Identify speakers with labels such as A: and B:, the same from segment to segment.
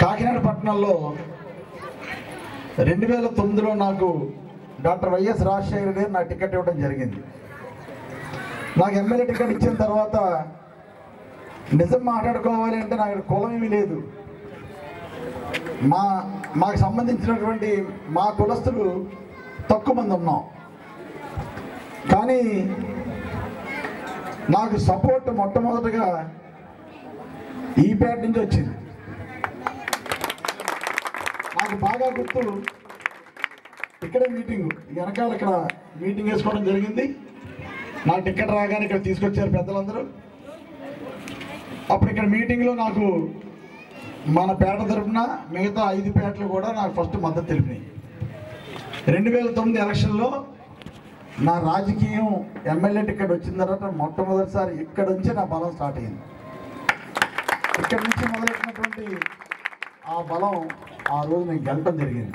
A: కాకినాడ పట్టణంలో రెండు వేల తొమ్మిదిలో నాకు డాక్టర్ వైఎస్ రాజశేఖర గారు నాకు టికెట్ ఇవ్వడం జరిగింది. నాకు ఎమ్మెల్యే టికెట్ ఇచ్చిన తర్వాత నిజం మాట్లాడుకోవాలి అంటే నాకు కులం ఏమీ లేదు. మా మాకు సంబంధించినటువంటి మా కులస్తులు తక్కువ మంది ఉన్నాం. కానీ నాకు సపోర్ట్ మొట్టమొదటిగా ఈ పేట నుంచి వచ్చింది. నాకు బాగా గుర్తు ఇక్కడే మీటింగ్ వెనకాల ఇక్కడ మీటింగ్ వేసుకోవడం జరిగింది. నా టికెట్ రాగానే ఇక్కడ తీసుకొచ్చారు పెద్దలందరూ. అప్పుడు ఇక్కడ మీటింగ్లో నాకు మన పేట తరపున మిగతా ఐదు పేటలు కూడా నాకు ఫస్ట్ మద్దతు తెలిపినాయి. రెండు వేల తొమ్మిది ఎలక్షన్లో నా రాజకీయం ఎమ్మెల్యే టికెట్ వచ్చిన తర్వాత మొట్టమొదటిసారి ఇక్కడ నుంచి నా బలం స్టార్ట్ అయింది. ఇక్కడ నుంచి మొదలెట్టినటువంటి ఆ బలం ఆ రోజు నేను గెలటం జరిగింది.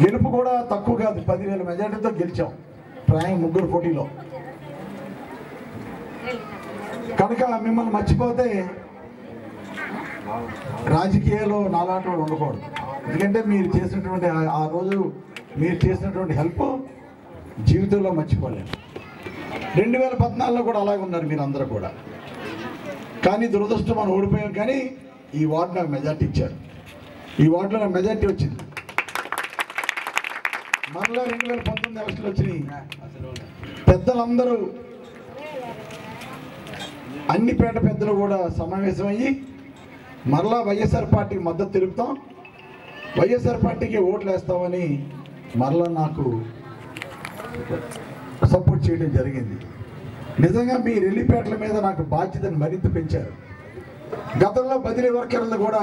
A: గెలుపు కూడా తక్కువ కాదు పదివేల మెజార్టీతో గెలిచాం ప్రయాణం ముగ్గురు పోటీలో. కనుక మిమ్మల్ని మర్చిపోతే రాజకీయాల్లో నాలాంటి వాడు ఉండకూడదు. ఎందుకంటే మీరు చేసినటువంటి ఆ రోజు మీరు చేసినటువంటి హెల్ప్ జీవితంలో మర్చిపోలేము రెండు వేల పద్నాలుగులో కూడా అలాగే ఉన్నారు మీరు అందరూ కూడా. కానీ దురదృష్టం మనం ఓడిపోయాం కానీ ఈ వార్డు నాకు మెజార్టీ ఇచ్చారు. ఈ వార్డులో నాకు మెజార్టీ వచ్చింది. మరలా రెండు వేల పంతొమ్మిది ఎలక్షన్లు వచ్చినాయి. పెద్దలందరూ అన్ని పేట పెద్దలు కూడా సమావేశమయ్యి మరలా వైఎస్ఆర్ పార్టీకి మద్దతు తెలుపుతాం. వైఎస్ఆర్ పార్టీకి ఓట్లు వేస్తామని మరలా నాకు సపోర్ట్ చేయడం జరిగింది. నిజంగా మీ రెల్లిపేటల మీద నాకు బాధ్యతను మరింత పెంచారు. గతంలో బదిలీ వర్కర్లు కూడా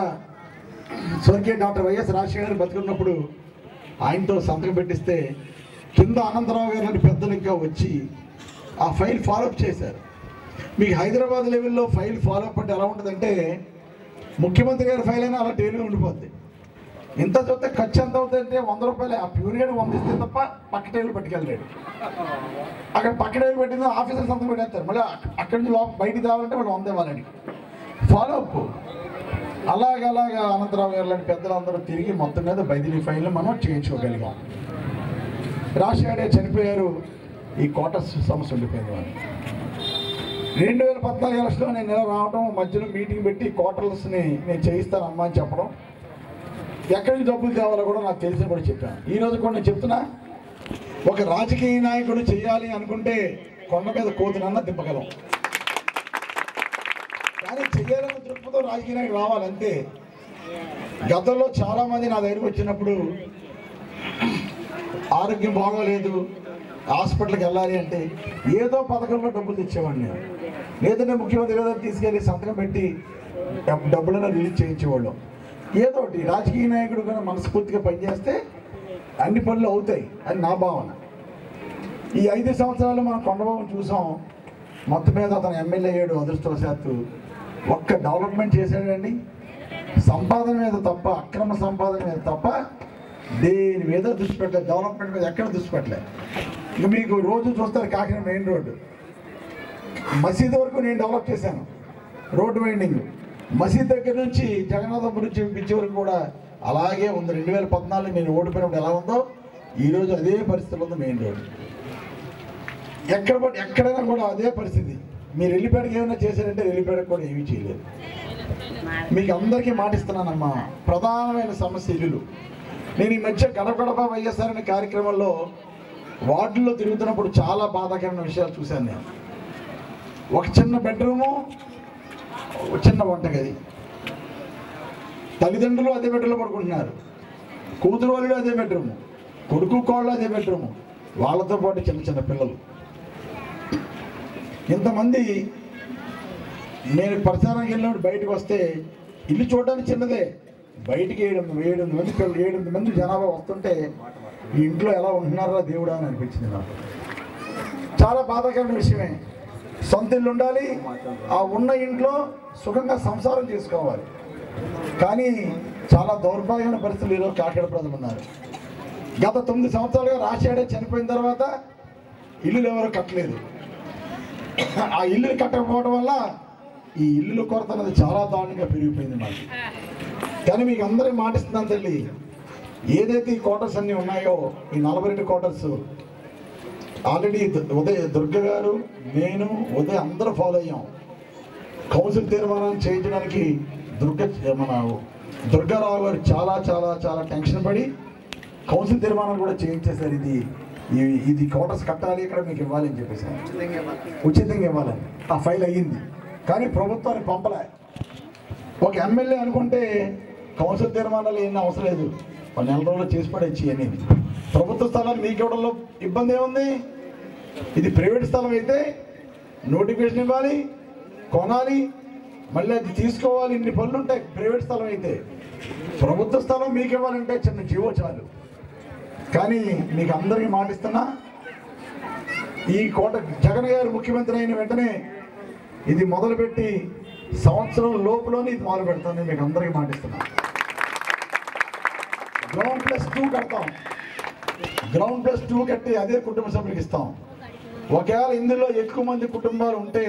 A: స్వర్గీయ డాక్టర్ వైఎస్ రాజశేఖర్ బతుకున్నప్పుడు ఆయనతో సంతకం పెట్టిస్తే కింద అనంతరావు గారు లాంటి పెద్దలు ఇంకా వచ్చి ఆ ఫైల్ ఫాలోఅప్ చేశారు. మీకు హైదరాబాద్ లెవెల్లో ఫైల్ ఫాలోఅప్ అంటే ఎలా ఉంటుందంటే ముఖ్యమంత్రి గారి ఫైల్ అయినా అలా టేబుల్ ఉండిపోద్ది. ఇంత చూస్తే ఖర్చు ఎంత అవుతుందంటే వంద రూపాయలు. ఆ ప్యూరియడ్ వందిస్తే వంద ఇస్తే తప్ప పక్క టేబుల్ పట్టుకెళ్ళలేడు. అక్కడ పక్క టేబుల్ పెట్టింది ఆఫీసర్ సంతకం పెట్టేస్తారు. మళ్ళీ అక్కడి నుంచి లోపల బయటికి రావాలంటే వాళ్ళు వంద ఇవ్వాలని. ఫాలో అప్ అలాగ అనంతరావు గారు లాంటి పెద్దలందరూ తిరిగి మొత్తం మీద బదిలీ ఫైన్లు మనం చేయించుకోగలిగాం. రాజశేఖర్ చనిపోయారు. ఈ కోట సమస్య ఉండిపోయింది వాళ్ళు రెండు వేల పద్నాలుగు ఎలక్షన్లో నేను ఇలా రావడం మధ్యలో మీటింగ్ పెట్టి క్వార్టర్స్ని నేను చేయిస్తానమ్మా అని చెప్పడం. ఎక్కడికి డబ్బులు తేవాలో కూడా నాకు తెలిసి కూడా చెప్పాను. ఈ రోజు కూడా నేను చెప్తున్నా ఒక రాజకీయ నాయకుడు చేయాలి అనుకుంటే కొండ మీద కోతినన్నా దింపగలం. కానీ చెయ్యాలన్న దృక్పథం రాజకీయ నాయకుడు రావాలి అంతే గతంలో చాలామంది నా దగ్గరికి వచ్చినప్పుడు ఆరోగ్యం బాగోలేదు హాస్పిటల్కి వెళ్ళాలి అంటే ఏదో పథకంలో డబ్బులు తెచ్చేవాడిని లేదంటే ముఖ్యమంత్రి గారు తీసుకెళ్ళి సంతకం పెట్టి డబ్బులను రిలీజ్ చేయించేవాళ్ళం. ఏదోటి రాజకీయ నాయకుడు కన్నా మనస్ఫూర్తిగా పనిచేస్తే అన్ని పనులు అవుతాయి అని నా భావన. ఈ ఐదు సంవత్సరాలు మనం కొండబాబు చూసాం. మొత్తం మీద అతను ఎమ్మెల్యే అయ్యాడు అదృష్టవశాత్తు. ఒక్క డెవలప్మెంట్ చేశాడండి. సంపాదన మీద తప్ప అక్రమ సంపాదన మీద తప్ప దేని మీద దృష్టి పెట్టలేదు. డెవలప్మెంట్ మీద ఎక్కడ దృష్టి పెట్టలేదు. ఇక మీకు రోజు చూస్తారు కాకినాడ మెయిన్ రోడ్డు మసీదు వరకు నేను డెవలప్ చేశాను. రోడ్డు వైండింగ్ మసీద్ దగ్గర నుంచి జగన్నాథపురం నుంచి పిచ్చి వరకు కూడా అలాగే ఉంది. రెండు వేల పద్నాలుగు నేను ఓడిపోయినప్పుడు ఎలా ఉందో ఈరోజు అదే పరిస్థితులు ఉంది మెయిన్ రోడ్డు ఎక్కడ ఎక్కడైనా కూడా అదే పరిస్థితి. మీరు వెళ్ళిపేటకి ఏమైనా చేశారంటే వెళ్ళిపేటకు కూడా ఏమీ చేయలేదు. మీకు అందరికీ మాటిస్తున్నానమ్మా ప్రధానమైన సమస్య ఇల్లులు. నేను ఈ మధ్య గడప గడప వైఎస్ఆర్ అనే కార్యక్రమంలో వార్డుల్లో తిరుగుతున్నప్పుడు చాలా బాధాకరమైన విషయాలు చూశాను నేను. ఒక చిన్న బెడ్రూము చిన్న వంటగది తల్లిదండ్రులు అదే బెడ్రూమ్లో పడుకుంటున్నారు. కూతురు వాళ్ళు అదే బెడ్రూమ్. కొడుకు కోళ్ళు అదే బెడ్రూమ్. వాళ్ళతో పాటు చిన్న చిన్న పిల్లలు. ఇంతమంది నేను ప్రచారానికి వెళ్ళినప్పుడు బయటకు వస్తే ఇల్లు చూడడానికి చిన్నదే. బయటికి ఏడు ఏడు మంది పిల్లలు ఏడు మంది జనాభా వస్తుంటే ఈ ఇంట్లో ఎలా ఉంటున్నారా దేవుడా అని అనిపించింది నాకు. చాలా బాధాకరమైన విషయమే. సొంత ఇల్లు ఉండాలి ఆ ఉన్న ఇంట్లో సుఖంగా సంసారం చేసుకోవాలి. కానీ చాలా దౌర్భాగ్యమైన పరిస్థితులు ఈరోజు కాకినాడ ప్రజలు ఉన్నారు గత తొమ్మిది సంవత్సరాలుగా రాశాడే చనిపోయిన తర్వాత ఇల్లులు ఎవరు కట్టలేదు. ఆ ఇల్లు కట్టకపోవడం వల్ల ఈ ఇల్లుల కొరత అనేది చాలా దారుణంగా పెరిగిపోయింది మాకు. కానీ మీకు అందరూ మాటిస్తున్నాను తల్లి ఏదైతే ఈ క్వార్టర్స్ అన్నీ ఉన్నాయో ఈ నలభై రెండు క్వార్టర్స్ ఆల్రెడీ ఉదయ్ దుర్గ గారు నేను ఉదయ్ అందరూ ఫాలో అయ్యాం. కౌన్సిల్ తీర్మానం చేయించడానికి దుర్గ మన దుర్గారావు గారు చాలా చాలా చాలా టెన్షన్ పడి కౌన్సిల్ తీర్మానం కూడా చేయించేశారు. ఇది ఇది క్వార్టర్స్ కట్టాలి ఇక్కడ మీకు ఇవ్వాలి అని చెప్పేసి. ఉచితంగా ఇవ్వాలని ఆ ఫైల్ అయ్యింది. కానీ ప్రభుత్వానికి పంపలే. ఒక ఎమ్మెల్యే అనుకుంటే కౌన్సిల్ తీర్మానాలు ఏం అవసరం లేదు. నెల రోజులు చేసి పడేచ్చి అని ప్రభుత్వ స్థలాలు మీకు ఇవ్వడంలో ఇబ్బంది ఏముంది? ఇది ప్రైవేట్ స్థలం అయితే నోటిఫికేషన్ ఇవ్వాలి కొనాలి మళ్ళీ అది తీసుకోవాలి ఇన్ని పనులు ఉంటాయి ప్రైవేట్ స్థలం అయితే. ప్రభుత్వ స్థలం మీకు ఇవ్వాలంటే చిన్న జీవో చాలు. కానీ మీకు అందరికీ మాటిస్తున్నా ఈ కోట జగన్ గారు ముఖ్యమంత్రి అయిన వెంటనే ఇది మొదలుపెట్టి సంవత్సరం లోపులోనే ఇది మొదలు పెడతాను మీకు అందరికీ మాటిస్తున్నా గ్రౌండ్ ప్లస్ టూ కడతాం. గ్రౌండ్ ప్లస్ టూ కట్టి అదే కుటుంబ సభ్యులకు ఇస్తాం. ఒకవేళ ఇందులో ఎక్కువ మంది కుటుంబాలు ఉంటే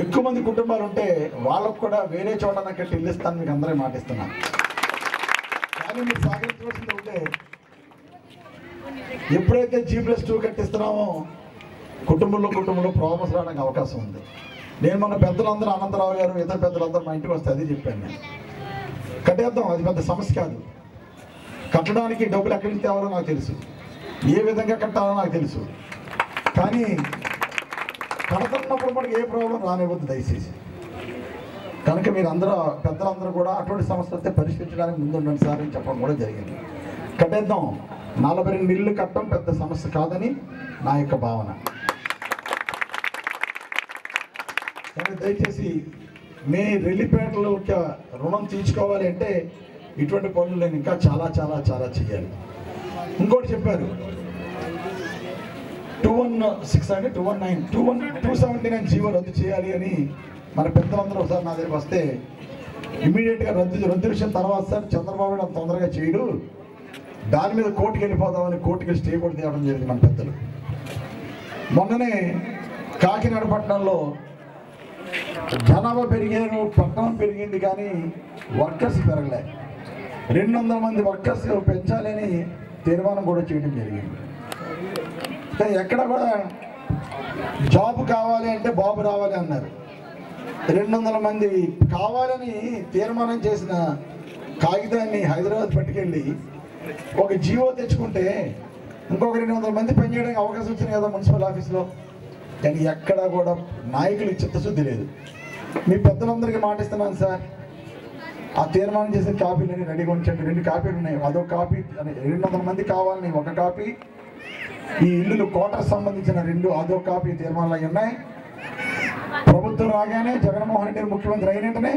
A: ఎక్కువ మంది కుటుంబాలు ఉంటే వాళ్ళకు కూడా వేరే చోట కట్టి ఇల్లు ఇస్తాను మీకు అందరూ మాటిస్తున్నాను కానీ మీరు సహకరించవలసింది ఉంటే ఎప్పుడైతే జీ ప్లస్ టూ కట్టిస్తున్నామో కుటుంబంలో కుటుంబంలో ప్రాబ్లమ్స్ రావడానికి అవకాశం ఉంది. నేను మన పెద్దలందరూ అనంతరావు గారు ఇతర పెద్దలందరూ మా ఇంటికి వస్తే అది చెప్పాను నేను. కట్టేద్దాం అది పెద్ద సమస్య కాదు. కట్టడానికి డబ్బులు ఎక్కడి నుంచి తేవాలో నాకు తెలుసు. ఏ విధంగా కట్టాలో నాకు తెలుసు. కానీ కడుతున్నప్పుడు మనకి ఏ ప్రాబ్లం రానివ్వద్దు దయచేసి. కనుక మీరు అందరూ పెద్దలందరూ కూడా అటువంటి సమస్యలు వస్తే పరిష్కరించడానికి ముందుండండి సార్ అని చెప్పడం కూడా జరిగింది. కట్టేద్దాం. నలభై రెండు ఇల్లు కట్టడం పెద్ద సమస్య కాదని నా యొక్క భావన. కానీ దయచేసి మీ రెల్లిపేటలో రుణం తీర్చుకోవాలి అంటే ఇటువంటి పనులు నేను ఇంకా చాలా చాలా చాలా చేయాలి. ఇంకోటి చెప్పారు. టూ వన్ సిక్స్ అండి two one nine two one two seventy nine GO రద్దు చేయాలి అని మన పెద్దలందరూ ఒకసారి నా దగ్గరికి వస్తే ఇమీడియట్గా రద్దు రద్దు విషయం తర్వాత సార్ చంద్రబాబు నాయుడు అంత తొందరగా చేయడు. దాని మీద కోర్టుకి వెళ్ళిపోదామని కోర్టుకి స్టే కూడా తేవడం జరిగింది మన పెద్దలు. మొన్ననే కాకినాడ పట్టణంలో జనాభా పెరిగారు పట్టణం పెరిగింది కానీ వర్కర్స్ పెరగలే. రెండు వందల మంది వర్కర్స్ పెంచాలని తీర్మానం కూడా చేయడం జరిగింది. ఎక్కడ కూడా జాబ్ కావాలి అంటే బాబు రావాలి అన్నారు. రెండు వందల మంది కావాలని తీర్మానం చేసిన కాగితాన్ని హైదరాబాద్ పట్టుకెళ్ళి ఒక జీవో తెచ్చుకుంటే ఇంకొక రెండు వందల మంది పనిచేయడానికి అవకాశం వచ్చింది కదా మున్సిపల్ ఆఫీస్లో. కానీ ఎక్కడ కూడా నాయకులు చిత్తశుద్ధి లేదు. మీ పెద్దలందరికీ మాటిస్తున్నాను సార్. ఆ తీర్మానం చేసిన కాపీలని రెడీగా ఉంచండి రెండు కాపీలు ఉన్నాయి అదొక కాపీ అని రెండు వందల మంది కావాలని ఒక కాపీ ఈ ఇల్లులు కోటకు సంబంధించిన రెండు అదో కాపీ తీర్మానాలు అయి ఉన్నాయి ప్రభుత్వం రాగానే జగన్మోహన్ రెడ్డి ముఖ్యమంత్రి అయిన వెంటనే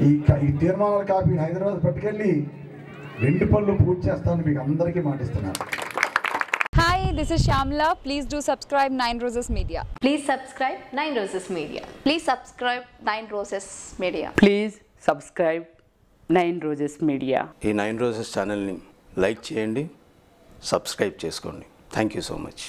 A: ఈ ఈ తీర్మానాల కాపీని హైదరాబాద్ పట్టుకెళ్ళి రెండు పనులు పూర్తి చేస్తానని మీకు అందరికీ మాటిస్తున్నాను
B: Hi, this is Shamla. Please do subscribe Nine Roses Media.
C: Please subscribe Nine Roses Media.
D: Please subscribe Nine Roses Media.
E: Please subscribe nine roses media.
F: ఈ నైన్ రోజెస్ ఛానల్ని లైక్ చేయండి సబ్స్క్రైబ్ చేసుకోండి. Thank you so much.